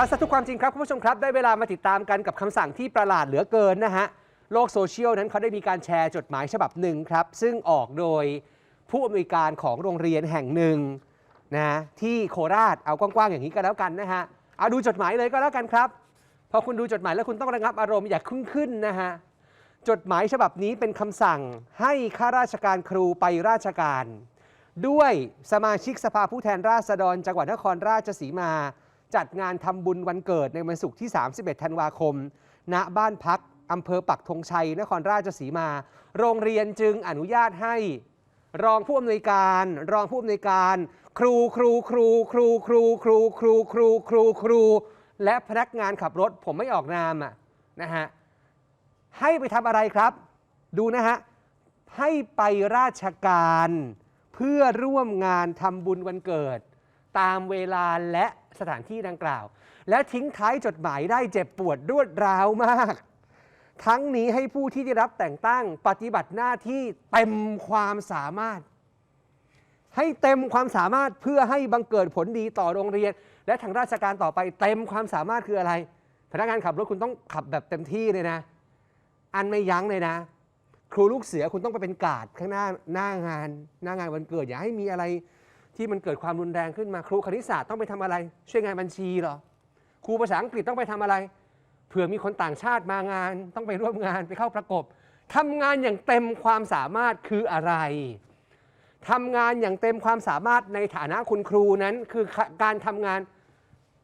จัดสทุกความจริงครับคุณผู้ชมครับ ได้เวลามาติดตามกันกับคำสั่งที่ประหลาดเหลือเกินนะฮะ โลกโซเชียลนั้นเขาได้มีการแชร์จดหมายฉบับหนึ่งครับ ซึ่งออกโดยผู้อำนวยการของโรงเรียนแห่งหนึ่งนะที่โคราชเอากว้างๆอย่างนี้ก็แล้วกันนะฮะเอาดูจดหมายเลยก็แล้วกันครับพอคุณดูจดหมายแล้วคุณต้องระงับอารมณ์อย่าขึ้นขึ้นนะฮะจดหมายฉบับนี้เป็นคำสั่งให้ข้าราชการครูไปราชการ ด้วยสมาชิกสภาผู้แทนราษฎรจังหวัดนครราชสีมา จัดงานทำบุญวันเกิดในวันศุกร์ที่ 31 ธันวาคม ณ บ้านพักอำเภอปักธงชัย นครราชสีมา โรงเรียนจึงอนุญาตให้ รองผู้อำนวยการ รองผู้อำนวยการ ครูครูครูครูครูครูครูครูครูครู และพนักงานขับรถผมไม่ออกนามอะนะฮะให้ไปทำอะไรครับ ดูนะฮะให้ไปราชการเพื่อร่วมงานทำบุญวันเกิด ตามเวลาและสถานที่ดังกล่าว และทิ้งท้ายจดหมายได้เจ็บปวดรวดร้าวมาก ทั้งนี้ให้ผู้ที่ได้รับแต่งตั้งปฏิบัติหน้าที่เต็มความสามารถ ให้เต็มความสามารถเพื่อให้บังเกิดผลดีต่อโรงเรียน และทางราชการต่อไปเต็มความสามารถคืออะไร พนักงานขับรถคุณต้องขับแบบเต็มที่เลยนะ อันไม่ยั้งเลยนะครูลูกเสือคุณต้องไปเป็นกาดข้างหน้าหน้างาน หน้างานวันเกิดอย่าให้มีอะไร ที่มันเกิดความรุนแรงขึ้นมาครูคณิตศาสตร์ต้องไปทำอะไร ช่วยงานบัญชีเหรอครูภาษาอังกฤษต้องไปทำอะไร เผื่อมีคนต่างชาติมางาน ต้องไปร่วมงานไปเข้าประกบทำงานอย่างเต็มความสามารถคืออะไรทำงานอย่างเต็มความสามารถในฐานะคุณครูนั้น คือการทำงาน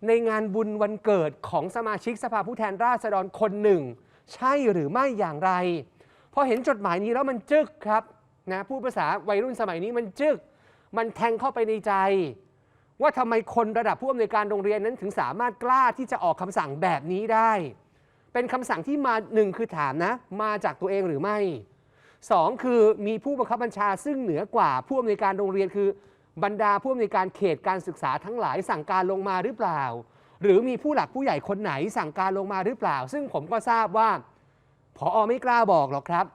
ในงานบุญวันเกิดของสมาชิกสภาผู้แทนราษฎรคนหนึ่ง ใช่หรือไม่อย่างไรพอเห็นจดหมายนี้แล้วมันจึกครับนะพูดภาษาวัยรุ่นสมัยนี้มันจึก มันแทงเข้าไปในใจ ว่าทำไมคนระดับผู้อำนวยการโรงเรียนนั้นถึงสามารถกล้าที่จะออกคำสั่งแบบนี้ได้ เป็นคำสั่งที่มาหนึ่งคือถามนะ มาจากตัวเองหรือไม่สองคือมีผู้บังคับบัญชาซึ่งเหนือกว่าผู้อำนวยการโรงเรียนคือบรรดาผู้อำนวยการเขตการศึกษาทั้งหลายสั่งการลงมาหรือเปล่า หรือมีผู้หลักผู้ใหญ่คนไหนสั่งการลงมาหรือเปล่า ซึ่งผมก็ทราบว่าผออไม่กล้าบอกหรอกครับ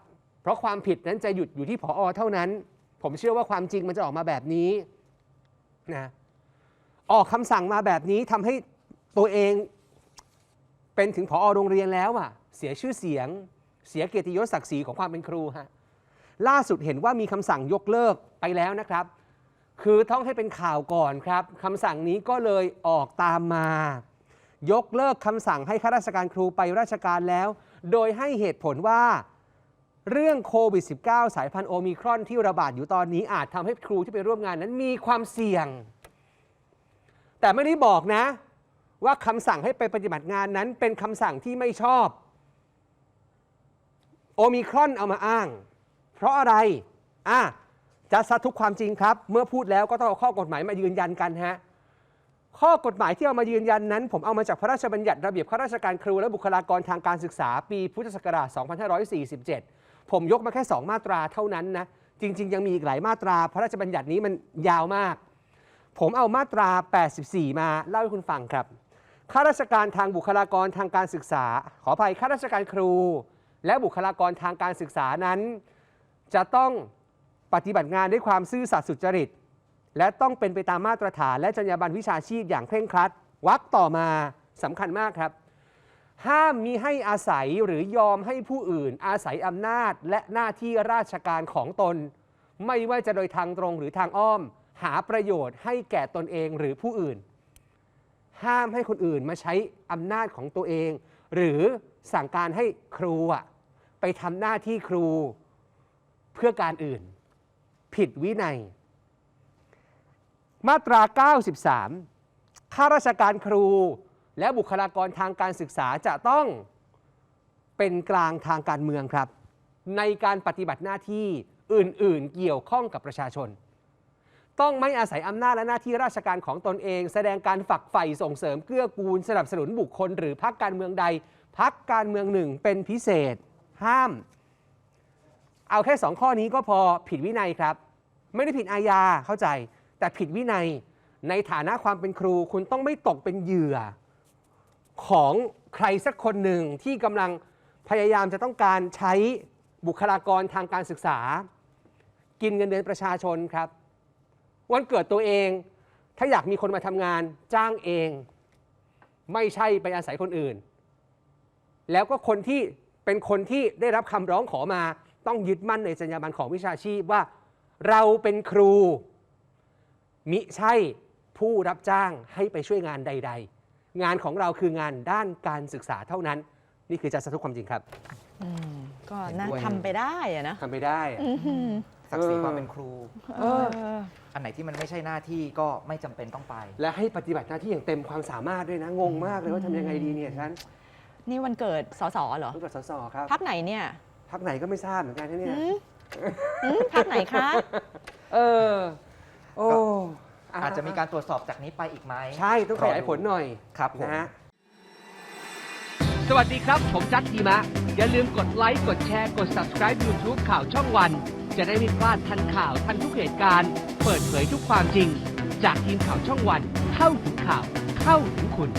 เพราะความผิดนั้นจะหยุดอยู่ที่ผอเท่านั้น ผมเชื่อว่าความจริงมันจะออกมาแบบนี้นะออกคำสั่งมาแบบนี้ทำให้ตัวเองเป็นถึงผอโรงเรียนแล้วอะเสียชื่อเสียง เสียเกียรติยศศักดิ์ศรีของความเป็นครูฮะล่าสุดเห็นว่ามีคำสั่งยกเลิกไปแล้วนะครับ คือต้องให้เป็นข่าวก่อนครับคำสั่งนี้ก็เลยออกตามมา ยกเลิกคำสั่งให้ข้าราชการครูไปราชการแล้ว โดยให้เหตุผลว่า เรื่องโควิด -19 สายพันธุ์โอมิครอนที่ระบาดอยู่ตอนนี้อาจทำให้ครูที่ไปร่วมงานนั้นมีความเสี่ยง แต่ไม่ได้บอกนะ ว่าคำสั่งให้ไปปฏิบัติงานนั้นเป็นคำสั่งที่ไม่ชอบ โอมิครอนเอามาอ้าง เพราะอะไรอะจะสะทุกความจริงครับ เมื่อพูดแล้วก็ต้องเอาข้อกฎหมายมายืนยันกันฮะข้อกฎหมายที่เอามายืนยันนั้น ผมเอามาจากพระราชบัญญัติระเบียบข้าราชการครูและบุคลากรทางการศึกษาปีพุทธศักราช 2547 ผมยกมาแค่ 2 มาตราเท่านั้นนะจริง ๆ ยังมีอีกหลายมาตรา พระราชบัญญัตินี้มันยาวมาก ผมเอามาตรา 84 มาเล่าให้คุณฟังครับข้าราชการทางบุคลากรทางการศึกษา ขออภัยข้าราชการครู และบุคลากรทางการศึกษานั้น จะต้องปฏิบัติงานด้วยความซื่อสัตย์สุจริต และต้องเป็นไปตามมาตรฐาน และจรรยาบรรณวิชาชีพอย่างเคร่งครัดวรรคต่อมาสำคัญมากครับ ห้ามมีให้อาศัยหรือยอมให้ผู้อื่น อาศัยอำนาจและหน้าที่ราชการของตน ไม่ว่าจะโดยทางตรงหรือทางอ้อม หาประโยชน์ให้แก่ตนเองหรือผู้อื่น ห้ามให้คนอื่นมาใช้อำนาจของตัวเอง หรือสั่งการให้ครูอะไปทำหน้าที่ครูเพื่อการอื่น ผิดวินัย มาตรา 93ข้าราชการครู และบุคลากรทางการศึกษาจะต้องเป็นกลางทางการเมืองครับ ในการปฏิบัติหน้าที่อื่น ๆ เกี่ยวข้องกับประชาชน ต้องไม่อาศัยอำนาจและหน้าที่ราชการของตนเอง แสดงการฝักใฝ่ส่งเสริมเกื้อกูลสนับสนุนบุคคล หรือพรรคการเมืองใดพรรคการเมืองหนึ่งเป็นพิเศษ ห้าม เอาแค่สองข้อนี้ก็พอผิดวินัยครับ ไม่ได้ผิดอาญาเข้าใจ แต่ผิดวินัย ในฐานะความเป็นครูคุณต้องไม่ตกเป็นเหยื่อ ของใครสักคนหนึ่งที่กำลังพยายามจะต้องการใช้บุคลากรทางการศึกษา กินเงินเดือนประชาชนครับ วันเกิดตัวเอง ถ้าอยากมีคนมาทำงานจ้างเอง ไม่ใช่ไปอาศัยคนอื่น แล้วก็คนที่เป็นคนที่ได้รับคำร้องขอมาต้องยึดมั่นในจรรยาบรรณของวิชาชีพว่าเราเป็นครู มิใช่ผู้รับจ้างให้ไปช่วยงานใด ๆ งานของเราคืองานด้านการศึกษาเท่านั้น นี่คือจะสะทุกความจริงครับ อืมก็น่าเห็นด้วยทำไปได้อะนะทำไม่ได้อะอื้อหือศักดิ์ศรีเออความเป็นครูเออเออ อันไหนที่มันไม่ใช่หน้าที่ก็ไม่จำเป็นต้องไป และให้ปฏิบัติหน้าที่อย่างเต็มความสามารถด้วยนะ งงมากเลยว่าทำยังไงดีเนี่ยฉันนี่วันเกิดสสเหรอต้องกับสสครับพักไหนเนี่ยพักไหนก็ไม่ทราบเหมือนกันนะเนี่ยอืมอืมพักไหนคะ เออ โอ้ อาจจะมีการตรวจสอบจากนี้ไปอีกไหมใช่ต้องขยายผลหน่อยครับผม นะฮะ สวัสดีครับ ผมจัดทีมะ อย่าลืมกดไลค์ กดแชร์ กด subscribe YouTube ข่าวช่องวัน จะได้ไม่พลาดทันข่าวทันทุกเหตุการณ์ เปิดเผยทุกความจริง จากทีมข่าวช่องวัน เข้าถึงข่าว เข้าถึงคุณ